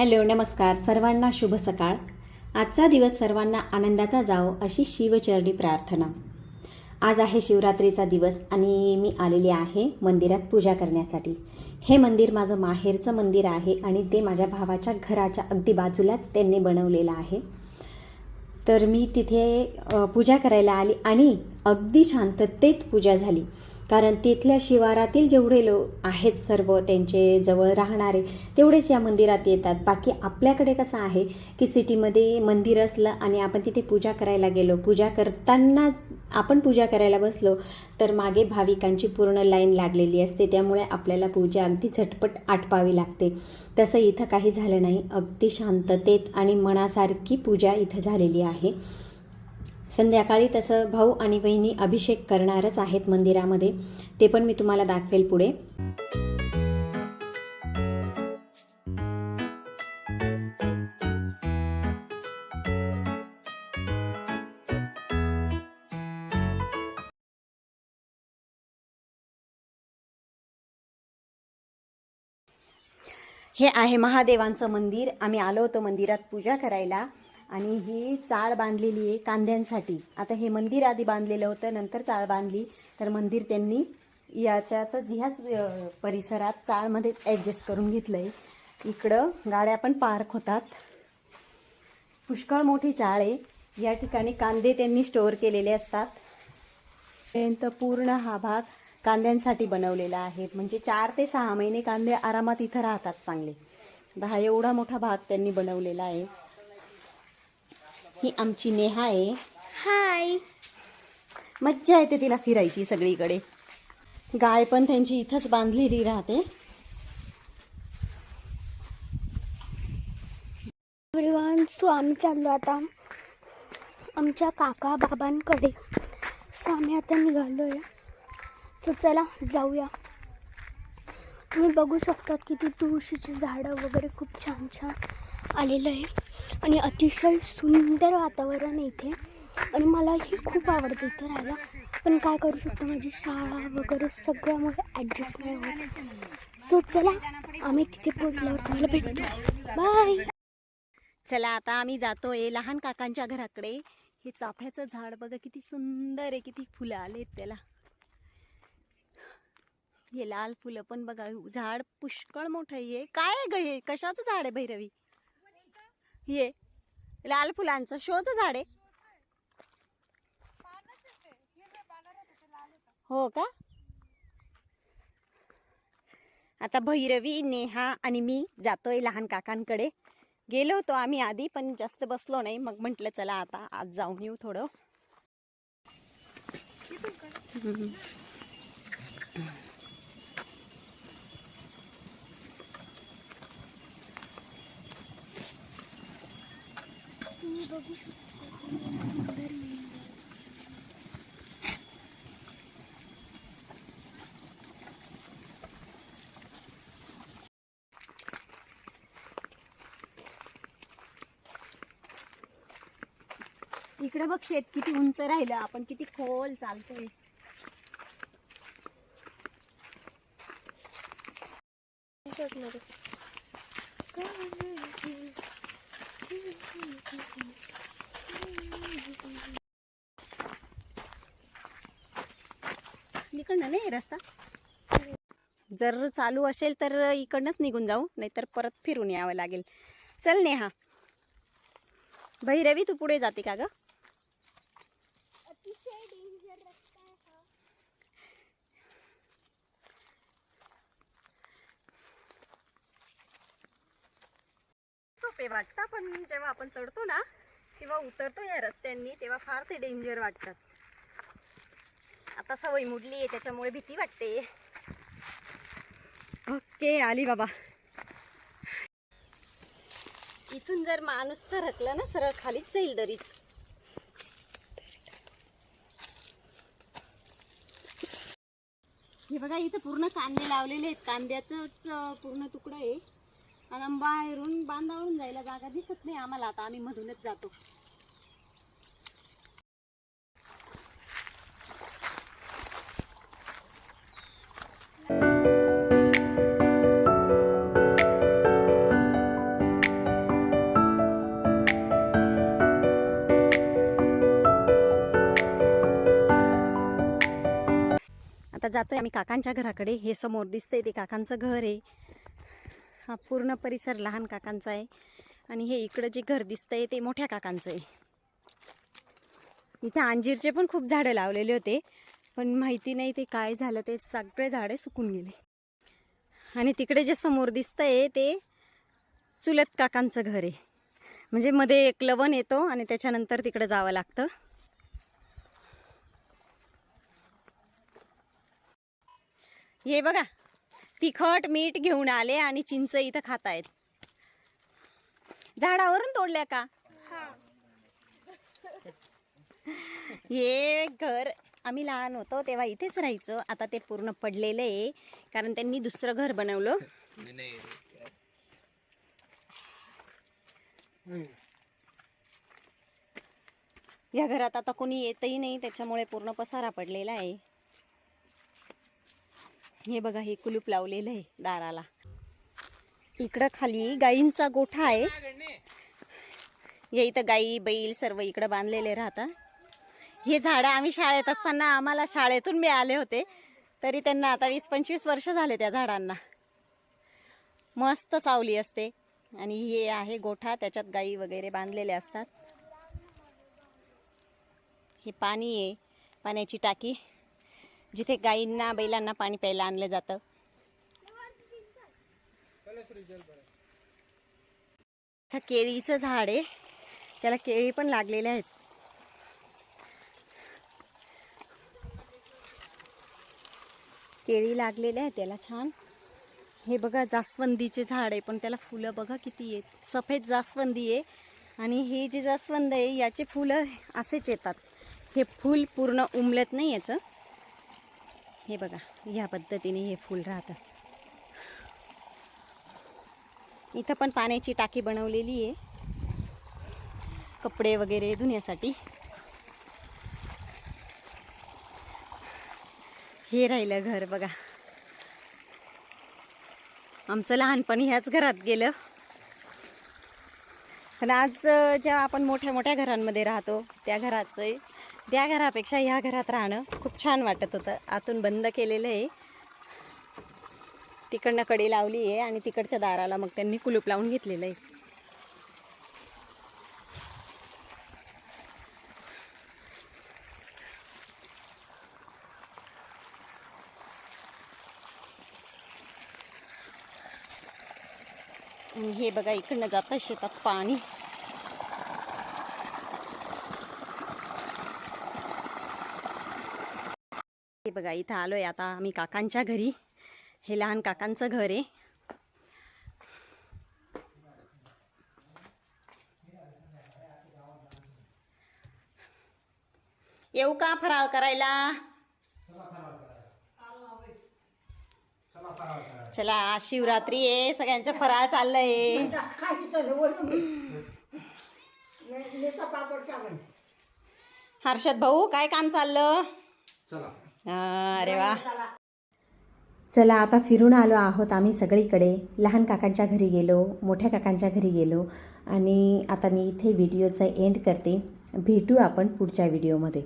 Hello नमस्कार. सर्वांना शुभ सकाळ. आजचा दिवस सर्वांना आनंदाचा जावो अशी शिवचरणी प्रार्थना. आज आहे शिवरात्रीचा दिवस आणि मी आलेली आहे मंदिरात पूजा करण्यासाठी. हे मंदिर माझं माहेरचं मंदिर आहे आणि ते माझ्या भावाच्या घराच्या अगदी बाजूलाच त्यांनी बनवलेलं आहे. तर मी तिथे पूजा करायला आली आणि अगदी शांततेत पूजा झाली. कारण तिथल्या शिवारातील जेवढे लोक आहेत सर्व त्यांचे जवळ राहणारे तेवढेच या मंदिरात येतात. बाकी आपल्याकडे कसं आहे की सिटीमध्ये मंदिर असलं आणि आपण तिथे पूजा करायला गेलो पूजा करताना आपण पूजा करायला बसलो तर मागे भाविकांची पूर्ण लाईन लागलेली असते. त्यामुळे आपल्याला पूजा अगदी झटपट आटपावी लागते. तसं इथं काही झालं नाही. अगदी शांततेत आणि मनासारखी पूजा इथं झालेली आहे. संध्याकाळी तसं भाऊ आणि बहिणी अभिषेक करणारच आहेत मंदिरामध्ये. ते पण मी तुम्हाला दाखवेल पुढे. हे आहे महादेवांचं मंदिर. आम्ही आलो होतो मंदिरात पूजा करायला. आणि ही चाळ बांधलेली आहे कांद्यांसाठी. आता हे मंदिर आधी बांधलेलं होतं नंतर चाळ बांधली. तर मंदिर त्यांनी याच्यातच ह्याच परिसरात चाळमध्येच ॲडजस्ट करून घेतलं आहे इकडं गाड्या पण पार्क होतात. पुष्कळ मोठी चाळ आहे. या ठिकाणी कांदे त्यांनी स्टोअर केलेले असतात. पर्यंत पूर्ण हा भाग कांद्यांसाठी बनवलेला आहे. म्हणजे चार ते सहा महिने कांदे आरामात इथं राहतात चांगले. दहा एवढा मोठा भाग त्यांनी बनवलेला आहे. ही आमची नेहा आहे. हाय. मज्जा येते तिला फिरायची सगळीकडे. गाय पण त्यांची इथंच बांधलेली राहते. सो आम्ही चाललो आता. आमच्या काका बाबांकडे. सो आम्ही आता निघालो आहे सो चला जाऊया. तुम्ही बघू शकतात किती तुळशीची झाडं वगैरे खूप छान छान आलेलं आहे. आणि अतिशय सुंदर वातावरण आहे इथे. आणि मलाही खूप आवडतं इथे राहायला. पण काय करू शकतो? माझी शाळा वगैरे सगळ्यामुळे ॲडजस्ट नाही होत. सो चला आम्ही तिथे पोहोचल्यावर तुम्हाला भेटतो. बाय चला आता आम्ही जातोय लहान काकांच्या घराकडे. हे चाफ्याचं झाड बघा किती सुंदर आहे किती फुलं आलेत त्याला. हे लाल फुलं पण बघा झाड पुष्कळ मोठं आहे. काय आहे ग हे? कशाचं झाड आहे भैरवी? हे लाल फुलांचं शोचं झाड आहे. हो का? आता भैरवी नेहा आणि मी जातोय लहान काकांकडे. गेलो होतो आम्ही आधी पण जास्त बसलो नाही. मग म्हटलं चला आता आज जाऊन येऊ थोडं. तुम्ही बघू शकता इकडे बघ शेत किती उंच राहिलं आपण किती खोल चालतोय. इकडनं नाही रस्ता? जर चालू असेल तर इकडनंच निघून जाऊ नाहीतर परत फिरून यावं लागेल. चल नेहा. भैरवी तू पुढे जाते का गं अतिशय डेंजर रस्ता आहे हा सोपे वाटतं पण जेव्हा आपण चढतो ना किंवा उतरतो या रस्त्यांनी तेव्हा फार ते डेंजर वाटतात. आता सवय मुडली आहे त्याच्यामुळे भीती वाटते. ओके आली बाबा. इथून जर माणूस सरकला ना सरळ खालीच जाईल दरीत. हे बघा इथं पूर्ण कांदे लावलेले आहेत. कांद्याचंच पूर्ण तुकडं आहे. आता बाहेरून बांधावरून जायला जागा दिसत नाही आम्हाला. आता आम्ही मधूनच जातो. आता जातोय आम्ही काकांच्या घराकडे. हे समोर दिसतंय ते काकांचं घर आहे. हा पूर्ण परिसर लहान काकांचा आहे. आणि हे इकडं जे घर दिसतंय ते मोठ्या काकांचं आहे. इथे अंजीरचे पण खूप झाडं लावलेले होते पण माहिती नाही ते काय झालं ते सगळे झाडे सुकून गेले. आणि तिकडे जे समोर दिसतंय ते चुलत काकांचं घर आहे. म्हणजे मध्ये एक लवण येतो आणि त्याच्यानंतर तिकडे जावं लागतं. हे बघा तिखट मीठ घेऊन आले आणि चिंच इथं खातायत. झाडावरून तोडल्या का? हे. घर आम्ही लहान होतो तेव्हा इथेच राहायचो. आता ते पूर्ण पडलेलं आहे कारण त्यांनी दुसरं घर बनवलं. या घरात आता कोणी येतही नाही त्याच्यामुळे पूर्ण पसारा पडलेला आहे. हे बघा हे कुलूप लावलेलं आहे दाराला. इकडं खाली गाईंचा गोठा आहे. या इथं गाई बैल सर्व इकडं बांधलेले राहतात. हे झाडं आम्ही शाळेत असताना आम्हाला शाळेतून मिळाले होते. तरी त्यांना आता वीस पंचवीस वर्ष झाले त्या झाडांना. मस्त सावली असते. आणि हे आहे गोठा त्याच्यात गाई वगैरे बांधलेले असतात. हे पाणी आहे पाण्याची टाकी. जिथे गायींना बैलांना पाणी प्यायला आणलं जातं. केळीचं झाड आहे. त्याला केळी पण लागलेले आहेत. केळी लागलेले आहेत त्याला छान. हे बघा जास्वंदीचे झाड आहे. पण त्याला फुलं बघा किती आहेत. सफेद जास्वंदी आहे. आणि हे जे जास्वंद आहे याचे फुलं असेच येतात. हे फूल पूर्ण उमलत नाही याचं. हे बघा ह्या पद्धतीने हे फूल राहतं. इथं पण पाण्याची टाकी बनवलेली आहे. कपडे वगैरे धुण्यासाठी. हे राहिलं घर बघा. आमचं लहानपणी ह्याच घरात गेलं. पण आज जेव्हा आपण मोठ्या मोठ्या घरांमध्ये राहतो त्या घराचं त्या घरापेक्षा ह्या घरात राहणं खूप छान वाटत होतं. आतून बंद केलेलं आहे. तिकडनं कडी लावली आहे आणि तिकडच्या दाराला मग त्यांनी कुलूप लावून घेतलेलं आहे. आणि हे बघा इकडनं जातं शेतात पाणी. हे बघा इथं आलोय आता आम्ही काकांच्या घरी. हे लहान काकांचं घर आहे. येऊ का फराळ करायला? चला आज शिवरात्री आहे. सगळ्यांचं फराळ चाललंय. हर्षद भाऊ काय काम चाललं? अरे वा. चला आता फिरून आलो आहोत आम्ही सगळीकडे. लहान काकांच्या घरी गेलो मोठ्या काकांच्या घरी गेलो आणि आता मी इथे व्हिडिओचा एंड करते. भेटू आपण पुढच्या व्हिडिओमध्ये.